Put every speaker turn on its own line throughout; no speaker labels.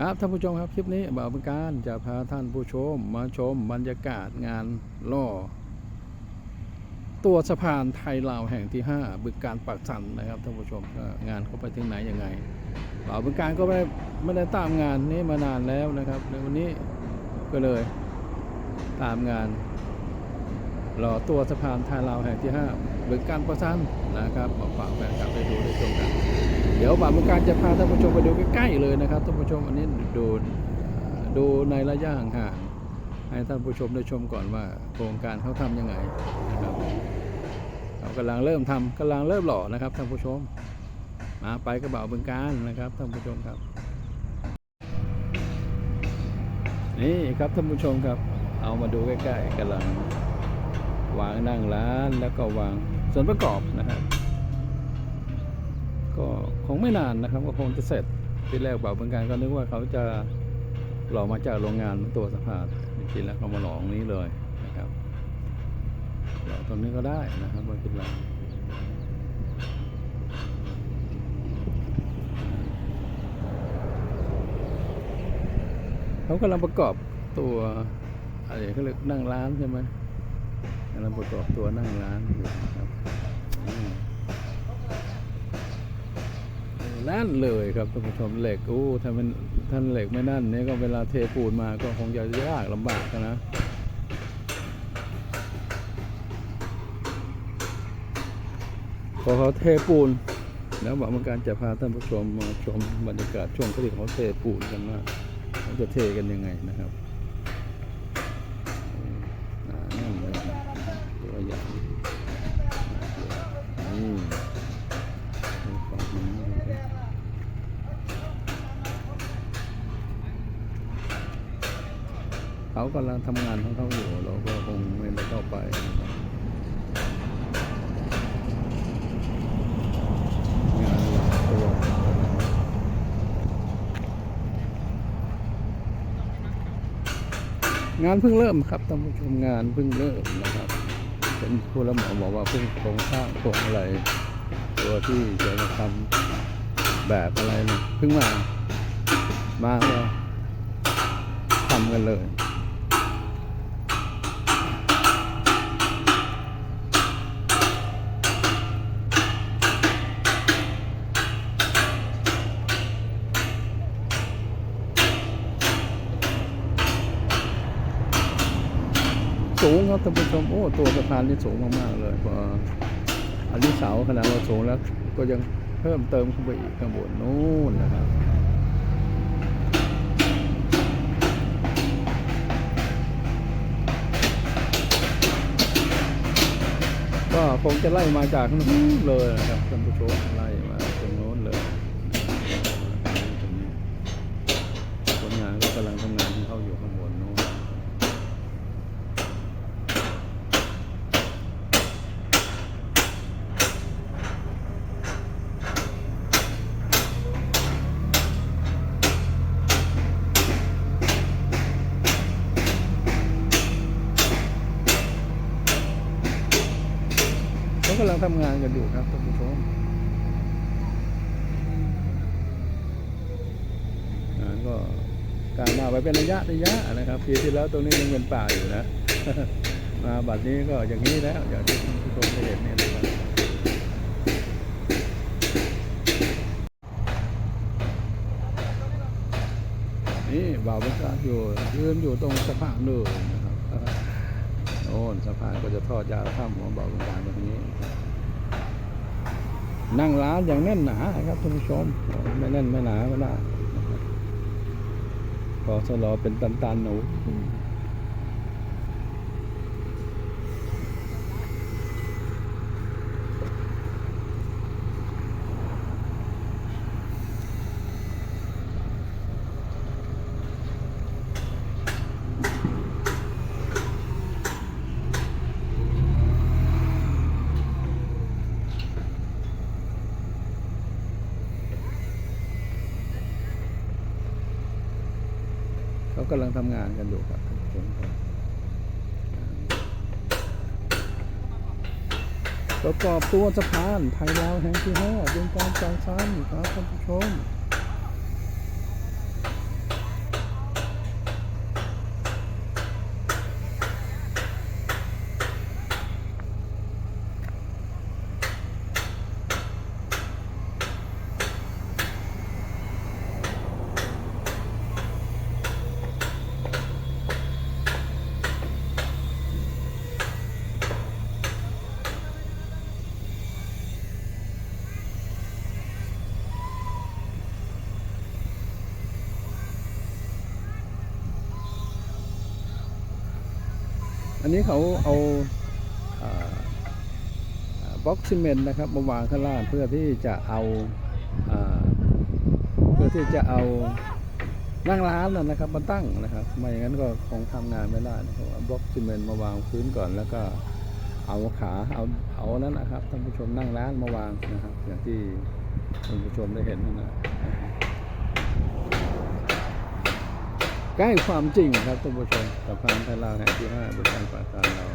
ครับท่านผู้ชมครับคลิปนี้บ่าวเป็นการจะพาท่านผู้ชมมาชมบรรยากาศงานล่อ ตัวสะพานไทยลาวแห่งที่ 5 บึกการปักสันนะครับท่านผู้ชมงานเขาไปถึงไหนยังไงบ่าวเป็นการก็ไม่ได้ไม่ได้ตามงานนี้มานานแล้วนะครับในวันนี้ก็เลยตามงานหล่อตัวสะพานไทยลาวแห่งที่ 5 บึกการปักสันนะครับมาฝากแฟนคลับได้ดูได้ชมกัน เดี๋ยวบ่าวมุการจะพาท่านผู้ชมไปดูใกล้ๆเลยนะครับท่านผู้ชมอันนี้ดูดูในระยะห่างๆให้ท่านผู้ชมได้ชมก่อนว่าโครงการเขาทำยังไงนะครับเขากำลังเริ่มทำกำลังเริ่มหล่อนะครับท่านผู้ชมมาไปกระเป๋าบึงการนะครับท่านผู้ชมครับนี่ครับท่านผู้ชมครับ เอามาดูใกล้ๆกำลังวางนั่งร้านแล้วก็วาง ส่วนประกอบนะครับก็คงไม่นานนะครับก็คงจะเสร็จที่แรกบ่าวเมืองการก็นึกว่าเขาจะหล่อมาจากโรงงานตัวสะพานจริงๆแล้วเขามาหล่อตรงนี้เลยนะครับหล่อตรงนี้ก็ได้นะครับบนคิดว่าเขากำลังประกอบตัวอะไรเขาเรียกนั่งร้านใช่ไหม กำลังประกอบตัวนั่งร้านอยู่นะครับนั่นเลยครับท่านผู้ชมเหล็กอู้ถ้ามันท่านเหล็กไม่นั่นเนี่ยก็เวลาเทปูนมาก็คงจะยากลำบากนะพอเขาเทปูนแล้วบอกว่าการจะพาท่านผู้ชมมาชมบรรยากาศช่วงที่เขาเทปูนกันว่าเขาจะเทกันยังไงนะครับ เขากำลังทำงานของเขาอยู่เราก็คงไม่ได้เข้าไปงานเพิ่งเริ่มครับท่านผู้ชมงานเพิ่งเริ่มนะครับ เป็นผู้รับเหมาบอกว่าเพิ่งโครงสร้างโครงอะไร ตัวที่จะมาทำแบบอะไรเนี่ยเพิ่งมา มาก็ทำกันเลย สูงครับท่านผู้ชมโอ้ตัวสะพานนี่สูงมากๆเลยพออันนี้เสาขนาดเราสูงแล้ว ก็ยังเพิ่มเติมขึ้นไปอีกข้างบนนู้นนะครับก็คงจะไล่มาจากข้างนู้นเลยนะครับท่านผู้ชมไล่มาำลังทำงานกันอยู่ครับท่านผู้ชมงานก็การมาไปเป็นระยะระยะนะครับปีที่แล้วตรงนี้ยังเป็นป่าอยู่นะ มาบัดนี้ก็อย่างนี้แล้วอย่างที่ท่านผู้ชมได้เห็นเนี่ยนะครับนี่บ่าวบรรยากาศอยู่ยืนอยู่ตรงสะพานเนินนะครับ น่นสะพานก็จะทอดยาวข้ามหัวบาลงมาแบบนี้ นั่งร้านอย่างแน่นหนาครับท่านผู้ชมไม่แน่นไม่หนาไม่ได้นะพอสลอเป็นตันๆหนู เขากำลังทำงานกันอยู่ครับท่านผู้ชมครับประกอบตัวสะพานไทยลาวแห่งที่ห้าเป็นการจางซ้ำครับท่านผู้ชม อันนี้เขาเอาบล็อกซีเมนต์นะครับมาวางข้างล่างเพื่อที่จะเอาเพื่อที่จะเอานั่งร้านนะครับมาตั้งนะครับไม่อย่างนั้นก็คงทำงานไม่ได้นะครับบล็อกซีเมนต์มาวางพื้นก่อนแล้วก็เอาขาเอาเอานั้นนะครับท่านผู้ชมนั่งร้านมาวางนะครับ อย่างที่ท่านผู้ชมได้เห็นนั่นนะ ใกล้ความจริงครับท่านผู้ชมสะพานไทยลาวแห่งที่5บนทางปากทางเรา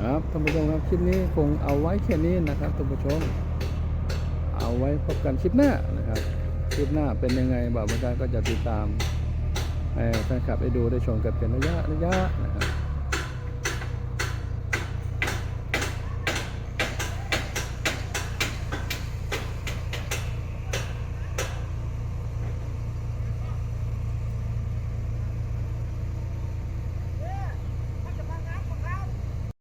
ครับท่านผู้ชมครับคลิปนี้คงเอาไว้แค่นี้นะครับท่านผู้ชม ไว้พบกันคลิปหน้านะครับคลิปหน้าเป็นยังไงบ่าวบรรดาก็จะติดตามให้แฟนคลับได้ดูได้ชมกันเป็นระยะระยะนะครับ